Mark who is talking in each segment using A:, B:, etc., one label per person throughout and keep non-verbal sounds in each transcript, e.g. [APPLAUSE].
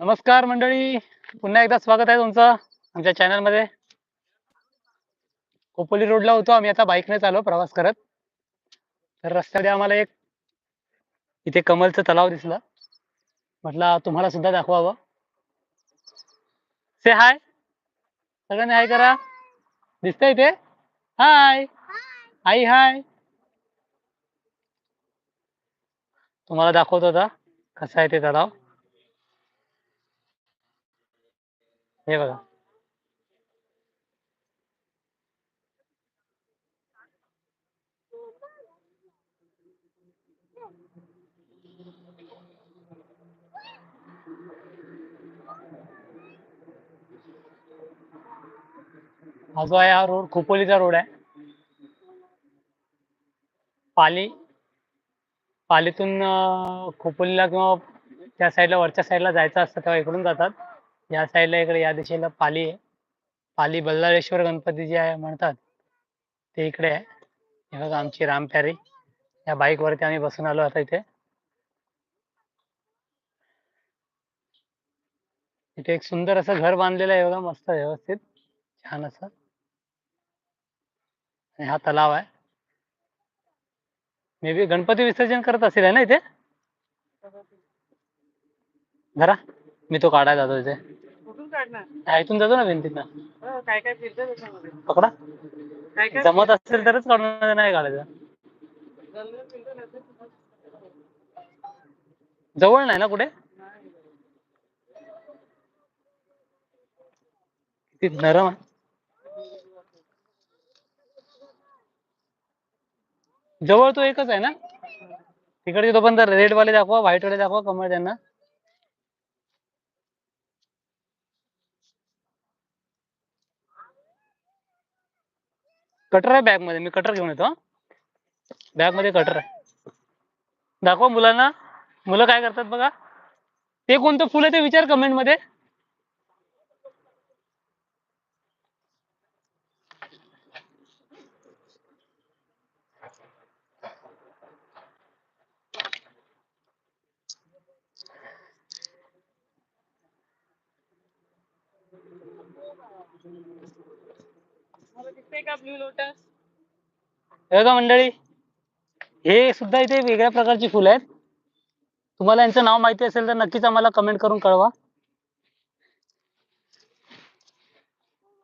A: नमस्कार मंडळी. पुन्हा एकदा स्वागत आहे तुमचं आमच्या channel मध्ये खोपोली रोडला होतो आम्ही आता बाईकने चालू प्रवास करत. तर रस्त्यामध्ये आम्हाला एक इथे कमलचं तलाव दिसलं. म्हटलं तुम्हाला सुद्धा दाखवावं. से हाय सगळ्यांनी हाय करा. दिसतंय इथे हाय आई हाय तुम्हाला दाखवतो आता कसं आहे ते तलाव. हे बघा. हा जो आहे हा रोड खोपोलीचा रोड आहे. पाली पालीतून खोपोलीला किंवा त्या साईडला वरच्या साईडला जायचं असतं तेव्हा इकडून जातात. या साईडला इकडे या दिशेला पाली आहे. पाली बल्लाळेश्वर गणपती जे आहे म्हणतात ते इकडे आहे. बघा आमची रामप्यारी या बाईक वरती आम्ही बसून आलो आता इथे. इथे एक सुंदर असं घर बांधलेलं आहे बघा मस्त व्यवस्थित. छान असं. आणि हा तलाव आहे. मे बी गणपती विसर्जन करत असेल ना इथे? जरा मी तो काढायला जातो इथे.
B: कुठून काढणार?
A: इथून जातो ना भिंतीतनं.
B: हो, काय काय फिरतं त्याच्यामध्ये?
A: पकडा.
B: काय काय
A: जमत असेल तरच काढून नाही काढायचं.
B: फिरतं तर
A: जवळ नाही ना कुठे. किती नरम आहे. जवळ तो एकच आहे ना? तिकडे तो पण रेड वाले दाखवा व्हाईट वाले दाखवा कमळ त्यांना. कटर आहे बॅगमध्ये मी कटर घेऊन येतो बॅगमध्ये कटर आहे. दाखवा मुलांना. मुलं काय करतात बघा. ते कोणतं फुल आहे ते विचार
B: कमेंटमध्ये. दिसतंय का ब्ल्यू लोटस
A: हे बघा मंडळी हे सुद्धा इथे वेगळ्या प्रकारची फुलं आहेत. तुम्हाला यांचं नाव माहिती असेल तर नक्कीच आम्हाला कमेंट करून कळवा.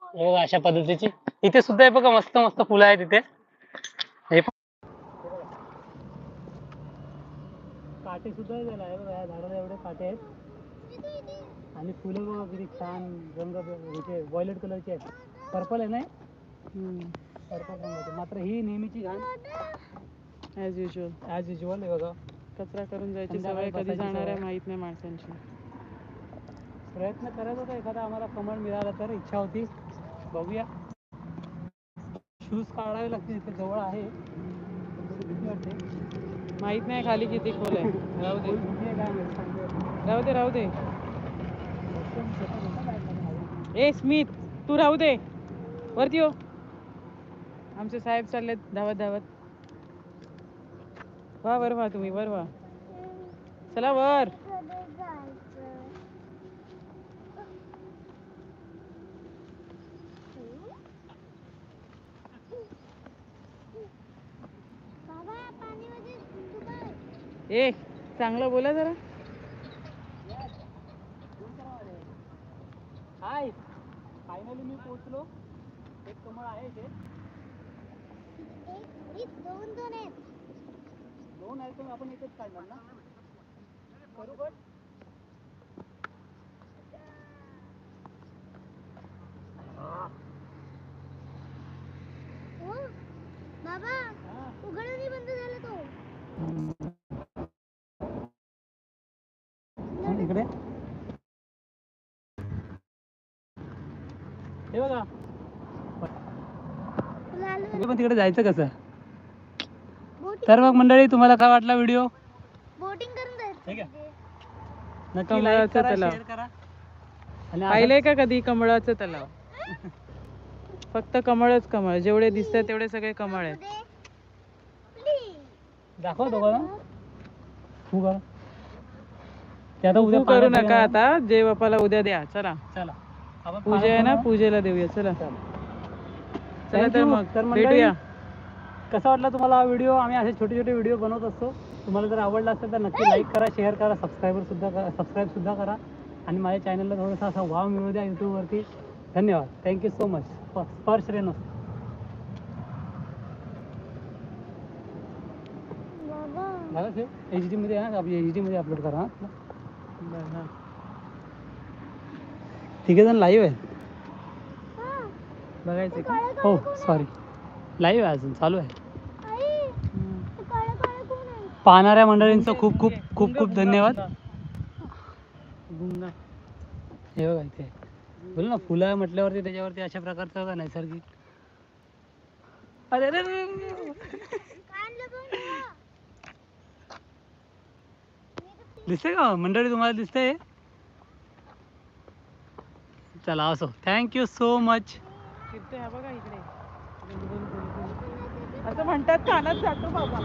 A: बघा अशा पद्धतीची. इथे सुद्धा हे बघा मस्त मस्त फुलं आहेत इथे. हे काटे सुद्धा आहे त्याला हे बघा या झाडाला एवढे काटे आहेत. आणि फुलं बघा किती छान रंग इथे व्हायलेट कलरचे आहेत. पर्पल आहे ना? पर्पल रंगाचे मात्र ही नेहमीची घाण.
B: ऍज युजल
A: ॲज युजल हे बघा.
B: कचरा करून जायची सवय कधी जाणार आहे. माहीत नाही माणसांची.
A: प्रयत्न करत होतो एखादा आम्हाला कमळ मिळाला तर इच्छा होती. बघूया. शूज काढावे लागतील इथे जवळ आहे.
B: माहीत नाही खाली किती खोल आहे. राहू दे.
A: आहे. [LAUGHS]
B: राहू दे राहू दे
A: एकदम छोटं मोठं काय करणार?
B: ए स्मित तू राहू दे. वरती हो. आमचे साहेब चाललेत धावत धावत वा वर वा तुम्ही वर वा चला वर. ए चांगलं बोला जरा
A: हाय फायनली मी पोहोचलो. एक कमळ आहे इथे.
C: दोन दोन आहेत
A: दोन आहेत पण आपण एकच काढणार ना?
C: बरोबर? बाबा
A: हा.
C: उघडूनही बंद झाला तो
A: इकडे. हे बघा. पण तिकडे जायचं कसं? तर मग मंडळी तुम्हाला काय वाटला व्हिडिओ?
C: बोटिंग करून
B: कमळाचं
A: लाईक करा
B: तलाव.
A: शेअर करा. आणि
B: पाहिलंय का कधी कमळाचं तलाव? [LAUGHS] फक्त कमळच कमळ. जेवढे दिसतात तेवढे सगळे कमळ आहेत.
A: दाखव दोघांना तू आता उद्या
B: करू नका आता. जय बापाला उद्या द्या. चला.
A: चला.
B: पूजा आहे ना पूजेला देऊया चला.
A: चला.
B: तर. मग
A: तर
B: भेटूया.
A: कसा वाटला तुम्हाला हा व्हिडिओ आम्ही असे छोटे छोटे व्हिडिओ बनवत असतो. तुम्हाला जर आवडला असेल तर नक्की लाईक करा शेअर करा सबस्क्राईबर सुद्धा करा सबस्क्राईब सुद्धा करा. आणि माझ्या चॅनलला थोडासा असा वाव मिळू द्या यूट्यूबवरती धन्यवाद. Thank you so much Sparsh Reno झालं ते एच डीमध्ये आहे ना एच डीमध्ये अपलोड करा हा. तिघे जण लाईव्ह आहेत
C: हा
B: बघायचं का?
A: हो सॉरी लाईव्ह आहे अजून चालू आहे.
C: आहे? आहे?
A: पाहणाऱ्या मंडळींचं खूप खूप खूप खूप धन्यवाद. हे बघा इथे. बोल ना फुलं म्हटल्यावरती त्याच्यावरती अशा प्रकारचं बघा नैसर्गिक? अरे अरे. दिसते का? मंडळी तुम्हाला दिसते चला असो. थँक्यू सो मच
B: बघा इकडे. असं म्हणतात कानात जातो बाबा.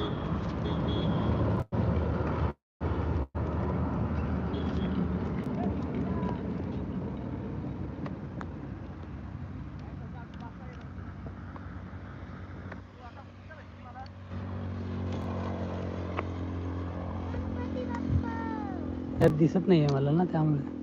A: दिसत नाहीये मला ना त्यामुळे.